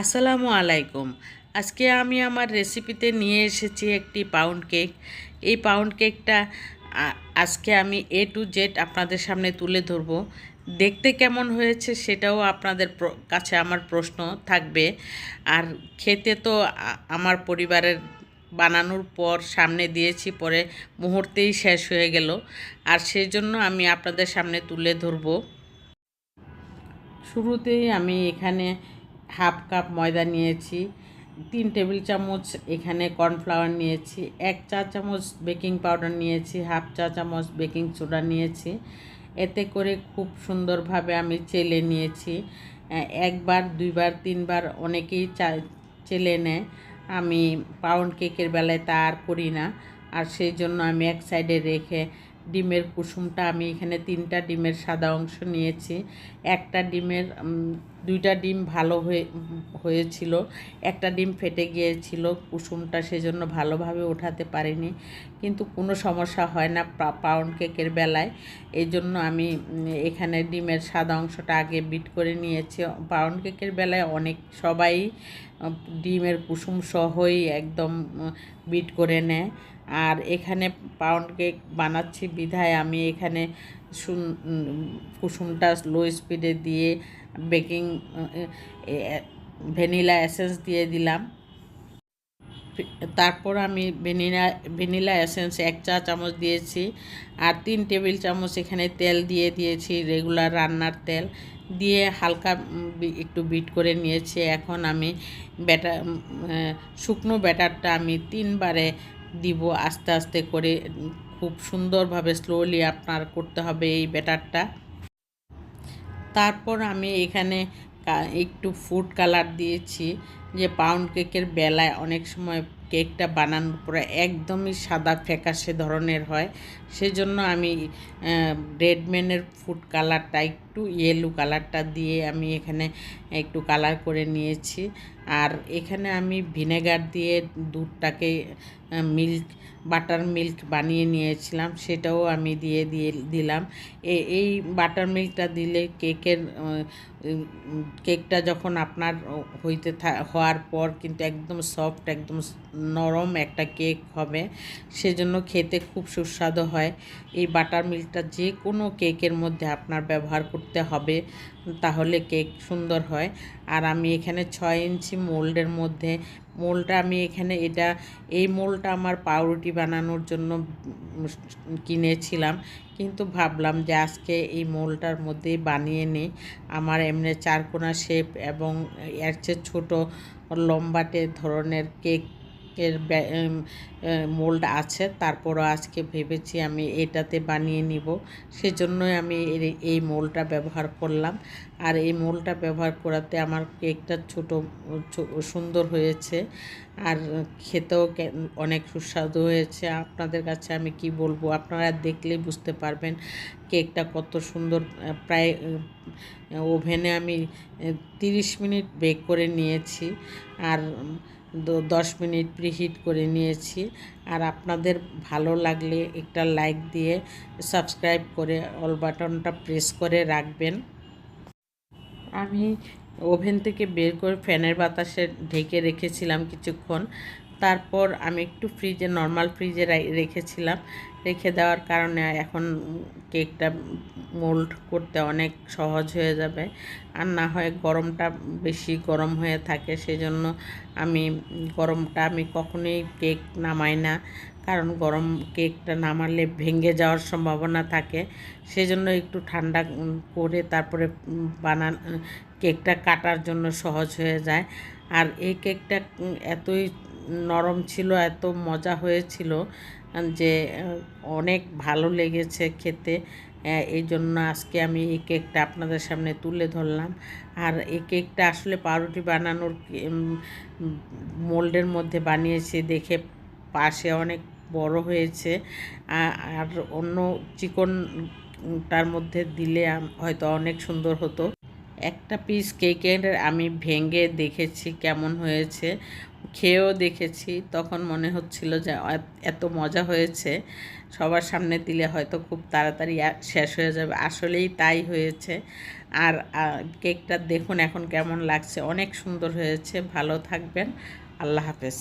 আসসালামু আলাইকুম। আজকে আমি আমার রেসিপিতে নিয়ে এসেছি একটি পাউন্ড কেক এই পাউন্ড কেকটা আজকে আমি এ টু জেড আপনাদের সামনে তুলে ধরব। দেখতে কেমন হয়েছে সেটাও আপনাদের কাছে আমার প্রশ্ন থাকবে। আর খেতে তো আমার পরিবারের বানানোর পর সামনে দিয়েছি, পরে মুহূর্তেই শেষ হয়ে গেল। আর সেই জন্য আমি আপনাদের সামনে তুলে ধরবো। শুরুতেই আমি এখানে হাফ কাপ ময়দা নিয়েছি, তিন টেবিল চামচ এখানে কর্নফ্লাওয়ার নিয়েছি, এক চা চামচ বেকিং পাউডার নিয়েছি, হাফ চা চামচ বেকিং সোডা নিয়েছি। এতে করে খুব সুন্দরভাবে আমি চেলে নিয়েছি। একবার, দুইবার, তিনবার অনেকেই চা, চেলে নেয়। আমি পাউন্ড কেকের বেলায় তা আর করি না। আর সেই জন্য আমি এক সাইডে রেখে ডিমের কুসুমটা আমি এখানে তিনটা ডিমের সাদা অংশ নিয়েছি। একটা ডিমের দুইটা ডিম ভালো হয়ে, হয়েছিল, একটা ডিম ফেটে গিয়েছিল, কুসুমটা সেজন্য ভালোভাবে ওঠাতে পারিনি। কিন্তু কোনো সমস্যা হয় না পাউন্ড কেকের বেলায়। এই জন্য আমি এখানে ডিমের সাদা অংশটা আগে বিট করে নিয়েছি। পাউন্ড কেকের বেলায় অনেক সবাই ডিমের কুসুম সহই একদম বিট করে নেয়। আর এখানে পাউন্ড কেক বানাচ্ছি বিধায় আমি এখানে সুন কুসুমটা লো স্পিডে দিয়ে বেকিং ভ্যানিলা এসেন্স দিয়ে দিলাম। তারপর আমি ভ্যানিলা ভ্যানিলা এসেন্স এক চা চামচ দিয়েছি আর তিন টেবিল চামচ এখানে তেল দিয়ে দিয়েছি রেগুলার রান্নার তেল। দিয়ে হালকা একটু বিট করে নিয়েছি। এখন আমি ব্যাটার শুকনো ব্যাটারটা আমি তিনবারে দিব আস্তে আস্তে করে, খুব সুন্দরভাবে স্লোলি আপনার করতে হবে এই ব্যাটারটা। তারপর আমি এখানে একটু ফুড কালার দিয়েছি। যে পাউন্ড কেকের বেলায় অনেক সময় কেকটা বানানোর পরে একদমই সাদা ফ্যাকাশে ধরনের হয়। সেজন্য আমি রেডম্যানের ফুড কালারটা একটু ইয়েলো কালারটা দিয়ে আমি এখানে একটু কালার করে নিয়েছি। আর এখানে আমি ভিনেগার দিয়ে দুধটাকে মিল্ক বাটার মিল্ক বানিয়ে নিয়েছিলাম। সেটাও আমি দিয়ে দিয়ে দিলাম। এই বাটার মিল্কটা দিলে কেকের কেকটা যখন আপনার হইতে থা- হওয়ার পর কিন্তু একদম সফট একদম নরম একটা কেক হবে। সেজন্য খেতে খুব সুস্বাদু হয়। এই বাটার মিল্কটা যে কোনো কেকের মধ্যে আপনার ব্যবহার করতে হবে, তাহলে কেক সুন্দর হয়। আর আমি এখানে ছয় ইঞ্চি মোল্ডের মধ্যে মোলটা আমি এখানে এটা, এই মোলটা আমার পাউরুটি বানানোর জন্য কিনেছিলাম। কিন্তু ভাবলাম যে আজকে এই মোলটার মধ্যেই বানিয়ে নিই। আমার এমনি চারকোনা শেপ এবং এর চেয়ে ছোটো লম্বাটে ধরনের কেকের মোল্ড আছে, তারপরও আজকে ভেবেছি আমি এটাতে বানিয়ে নিব। সেজন্যই আমি এর- এই মোলটা ব্যবহার করলাম। আর এই মোলটা ব্যবহার করাতে আমার কেকটা ছোট সুন্দর হয়েছে। আর খেতেও অনেক সুস্বাদু হয়েছে। আপনাদের কাছে আমি কি বলব? আপনারা দেখলেই বুঝতে পারবেন কেকটা কত সুন্দর প্রায় ওভেনে আমি তিরিশ মিনিট বেক করে নিয়েছি। আর দশ মিনিট প্রিহিট করে নিয়েছি। আর আপনাদের ভালো লাগলে একটা লাইক দিয়ে সাবস্ক্রাইব করে অল বাটনটা প্রেস করে রাখবেন। আমি ওভেন থেকে বের করে ফ্যানের বাতাসে ঢেকে রেখেছিলাম কিছুক্ষণ। তারপর আমি একটু ফ্রিজে নর্মাল ফ্রিজে রেখেছিলাম। রেখে দেওয়ার কারণে এখন কেকটা মোল্ড করতে অনেক সহজ হয়ে যাবে। আর না হয় গরমটা বেশি গরম হয়ে থাকে, সেজন্য আমি গরমটা আমি কখনোই কেক নামাই না। কারণ গরম কেকটা নামালে ভেঙে যাওয়ার সম্ভাবনা থাকে। সেজন্য একটু ঠান্ডা করে তারপরে বানান, কেকটা কাটার জন্য সহজ হয়ে যায়। আর এই কেকটা এতই নরম ছিল, এত মজা হয়েছিল যে, অনেক ভালো লেগেছে খেতে। এই জন্য আজকে আমি এই কেকটা আপনাদের সামনে তুলে ধরলাম। আর এই কেকটা আসলে পাউরুটি বানানোর মোল্ডের মধ্যে বানিয়েছি, দেখে পাশে অনেক বড় হয়েছে। আর অন্য চিকনটার মধ্যে দিলে হয়তো অনেক সুন্দর হতো। একটা পিস কেকের আমি ভেঙে দেখেছি কেমন হয়েছে। খেয়েও দেখেছি, তখন মনে হচ্ছিল যে এত- মজা হয়েছে, সবার সামনে দিলে হয়তো খুব তাড়াতাড়ি শেষ হয়ে যাবে। আসলেই তাই হয়েছে। আর কেকটা দেখুন এখন কেমন লাগছে। অনেক সুন্দর হয়েছে। ভালো থাকবেন। আল্লাহ হাফেজ।